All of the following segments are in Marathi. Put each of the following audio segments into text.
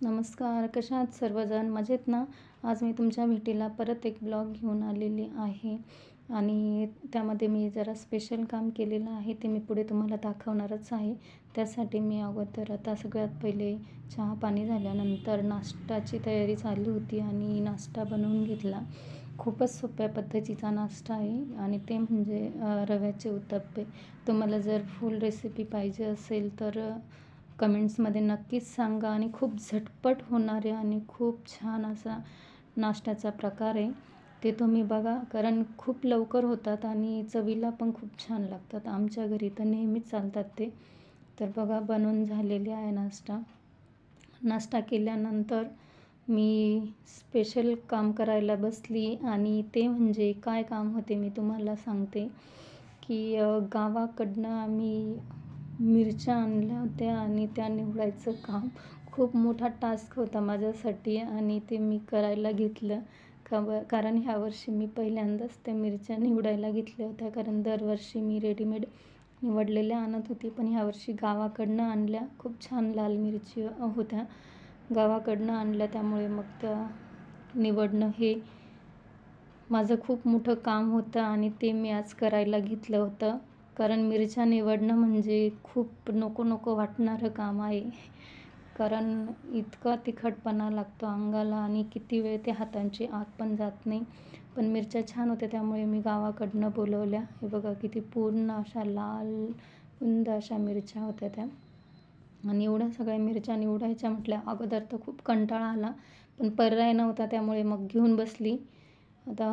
नमस्कार कशा आहात सर्वजण? मजेत ना? आज मी तुमच्या भेटीला परत एक ब्लॉग घेऊन आलेली आहे आणि त्यामध्ये मी जरा स्पेशल काम केलेलं आहे ते मी पुढे तुम्हाला दाखवणारच आहे. त्यासाठी मी अगोदर आता सगळ्यात पहिले चहा पाणी झाल्यानंतर नाश्त्याची तयारी चालू होती आणि नाश्ता बनवून घेतला. खूपच सोप्या पद्धतीचा नाश्ता आहे आणि ते म्हणजे रव्याचे उत्तप्पे. तुम्हाला जर फुल रेसिपी पाहिजे असेल तर कमेंट्समध्ये नक्कीच सांगा आणि खूप झटपट होणारे आणि खूप छान असा नाश्त्याचा प्रकार आहे. ते तुम्ही बघा कारण खूप लवकर होतात आणि चवीला पण खूप छान लागतात. आमच्या घरी तर नेहमीच चालतात ते. तर बघा बनवून झालेले आहे नाश्ता. नाश्ता केल्यानंतर मी स्पेशल काम करायला बसली आणि ते म्हणजे काय काम होते मी तुम्हाला सांगते की गावाकडनं आम्ही मिरच्या आणल्या होत्या आणि त्या निवडायचं काम खूप मोठा टास्क होता माझ्यासाठी आणि ते मी करायला घेतलं. का ब कारण ह्यावर्षी मी पहिल्यांदाच त्या मिरच्या निवडायला घेतल्या होत्या. कारण दरवर्षी मी रेडीमेड निवडलेल्या आणत होती. पण ह्यावर्षी गावाकडनं आणल्या. खूप छान लाल मिरची होत्या. गावाकडनं आणल्या त्यामुळे मग त्या निवडणं हे माझं खूप मोठं काम होतं आणि ते मी आज करायला घेतलं होतं. कारण मिरच्या निवडणं म्हणजे खूप नको नको वाटणारं काम आहे. कारण इतका तिखटपणा लागतो अंगाला आणि किती वेळ ते हातांची आग पण जात नाही. पण मिरच्या छान होत्या त्यामुळे मी गावाकडनं बोलवल्या. हे बघा किती पूर्ण अशा लाल उंद अशा मिरच्या होत्या त्या. आणि एवढ्या सगळ्या मिरच्या निवडायच्या म्हटल्या अगोदर तर खूप कंटाळा आला. पण पर्याय नव्हता त्यामुळे मग घेऊन बसली. आता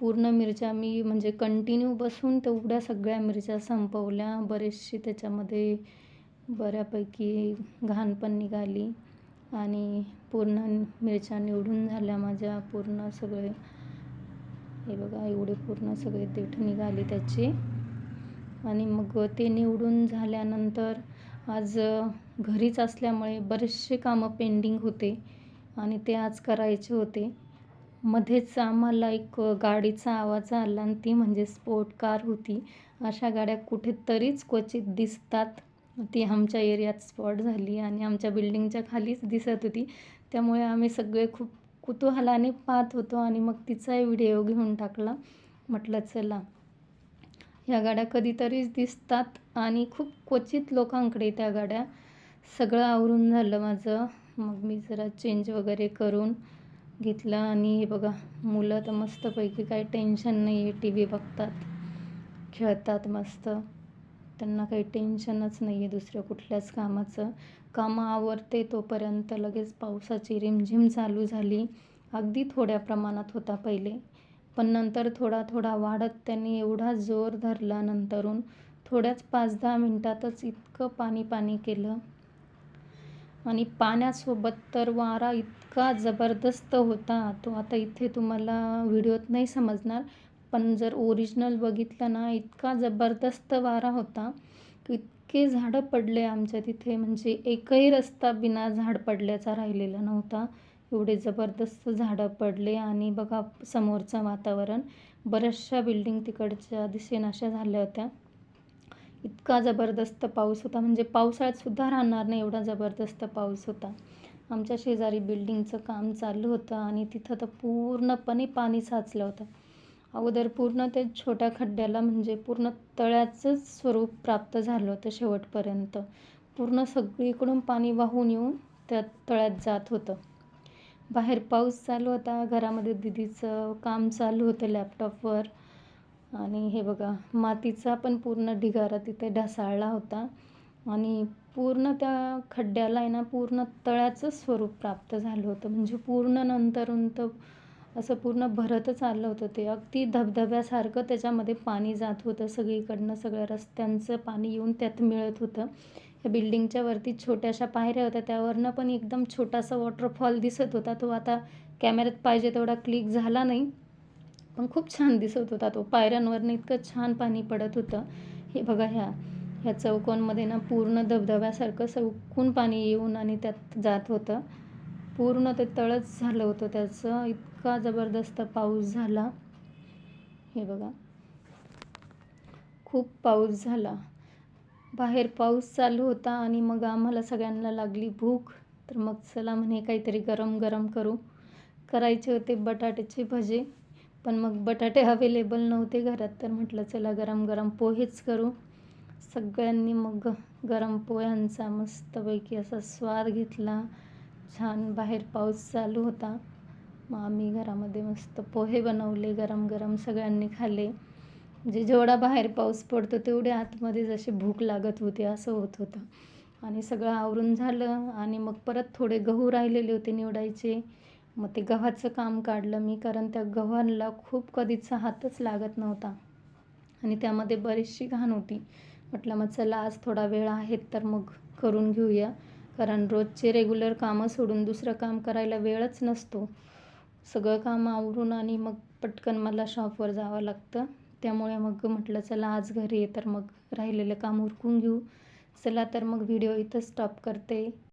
पूर्ण मिरच्या मी म्हणजे कंटिन्यू बसून तेवढ्या सगळ्या मिरच्या संपवल्या. बरेचशी त्याच्यामध्ये बऱ्यापैकी घाण पण निघाली. आणि पूर्ण मिरच्या निवडून झाल्या माझ्या. पूर्ण सगळे हे बघा एवढे पूर्ण सगळे देठ निघाली त्याची. आणि मग ते निवडून झाल्यानंतर आज घरीच असल्यामुळे बरेचसे कामं पेंडिंग होते. आणि ते आज करायचे होते. मध्येच आम्हाला एक गाडीचा आवाज आला आणि ती म्हणजे स्पोर्ट कार होती. अशा गाड्या कुठेतरीच क्वचित दिसतात. ती आमच्या एरियात स्पॉट झाली आणि आमच्या बिल्डिंगच्या खालीच दिसत होती. त्यामुळे आम्ही सगळे खूप कुतूहलाने पाहत होतो आणि मग तिचाही व्हिडिओ घेऊन टाकला. म्हटलं चला ह्या गाड्या कधीतरीच दिसतात आणि खूप क्वचित लोकांकडे त्या गाड्या सगळं आवरून झालं माझं. मग मी जरा चेंज वगैरे करून घेतलं आणि हे बघा मुलं तर मस्तपैकी काही टेन्शन नाही आहे टी व्ही बघतात खेळतात मस्त. त्यांना काही टेन्शनच नाही आहे दुसऱ्या कुठल्याच कामाचं. कामं आवरते तोपर्यंत लगेच पावसाची रिमझिम चालू झाली. अगदी थोड्या प्रमाणात होता पहिले पण नंतर थोडा थोडा वाढत त्यांनी एवढा जोर धरला नंतरून थोड्याच पाच दहा मिनटातच इतकं पाणी पाणी केलं. आणि पाण्यासोबत तर वारा इतका जबरदस्त होता. तो आता इथे तुम्हाला व्हिडिओत नाही समजणार पण जर ओरिजिनल बघितलं ना इतका जबरदस्त वारा होता. की इतके झाडं पडले आमच्या तिथे म्हणजे एकही रस्ता बिना झाड पडल्याचा राहिलेला नव्हता. एवढे जबरदस्त झाडं पडले आणि बघा समोरचं वातावरण. बऱ्याचशा बिल्डिंग तिकडच्या दिसेनाशा झाल्या होत्या. इतका जबरदस्त पाऊस होता. म्हणजे पावसाळ्यातसुद्धा राहणार नाही एवढा जबरदस्त पाऊस होता. आमच्या शेजारी बिल्डिंगचं काम चालू होतं आणि तिथं तर पूर्णपणे पाणी साचलं होतं. अगोदर पूर्ण ते छोट्या खड्ड्याला म्हणजे पूर्ण तळ्याचंच स्वरूप प्राप्त झालं होतं शेवटपर्यंत. पूर्ण सगळीकडून पाणी वाहून येऊन त्या तळ्यात जात होतं. बाहेर पाऊस चालू होता. घरामध्ये दिदीचं काम चालू होतं लॅपटॉपवर. आणि हे बघा मातीचा पण पूर्ण ढिगारा तिथे ढासाळला होता. आणि पूर्ण त्या खड्ड्याला आहे ना पूर्ण तळ्याचं स्वरूप प्राप्त झालं होतं. म्हणजे पूर्ण नंतर तर असं पूर्ण भरतच आलं होतं ते. अगदी धबधब्यासारखं त्याच्यामध्ये पाणी जात होतं. सगळीकडनं सगळ्या रस्त्यांचं पाणी येऊन त्यात मिळत होतं. या बिल्डिंगच्या वरती छोट्याशा पायऱ्या होत्या. त्यावरनं पण एकदम छोटासा वॉटरफॉल दिसत होता. तो आता कॅमेऱ्यात पाहिजे तेवढा क्लिक झाला नाही. पण खूप छान दिसत होता तो. पायऱ्यांवरनं इतकं छान पाणी पडत होतं. हे बघा ह्या ह्या चौकोनमध्ये ना पूर्ण धबधब्यासारखं चौकून पाणी येऊन आणि त्यात जात होतं. पूर्ण ते तळच झालं होतं त्याचं. इतका जबरदस्त पाऊस झाला. हे बघा. खूप पाऊस झाला. बाहेर पाऊस चालू होता आणि मग आम्हाला सगळ्यांना लागली भूक. तर मग चला म्हणे काहीतरी गरम गरम करू. करायचे होते बटाट्याचे भजे. पण मग बटाटे अवेलेबल नव्हते घरात तर म्हटलं चला गरम गरम पोहेच करू. सगळ्यांनी मग गरम पोह्यांचा मस्तपैकी असा स्वाद घेतला. छान बाहेर पाऊस चालू होता. मग आम्ही घरामध्ये मस्त पोहे बनवले गरम गरम सगळ्यांनी खाल्ले म्हणजे जेवढा बाहेर पाऊस पडतो तेवढे आतमध्ये जशी भूक लागत होती असं होत होतं. आणि सगळं आवरून झालं. आणि मग परत थोडे गहू राहिलेले होते निवडायचे. मग ते गव्हाचं काम काढलं मी कारण त्या गव्हाला खूप कधीचा हातच लागत नव्हता. आणि त्यामध्ये बरीचशी घाण होती. म्हटलं मग चला आज थोडा वेळ आहे तर मग करून घेऊया. कारण रोजचे रेग्युलर कामं सोडून दुसरं काम करायला वेळच नसतो. सगळं काम आवरून आणि मग पटकन मला शॉपवर जावं लागतं. त्यामुळे मग म्हटलं चला आज घरी आहे तर मग राहिलेलं काम उरकून घेऊ. चला तर मग व्हिडिओ इथं स्टॉप करते.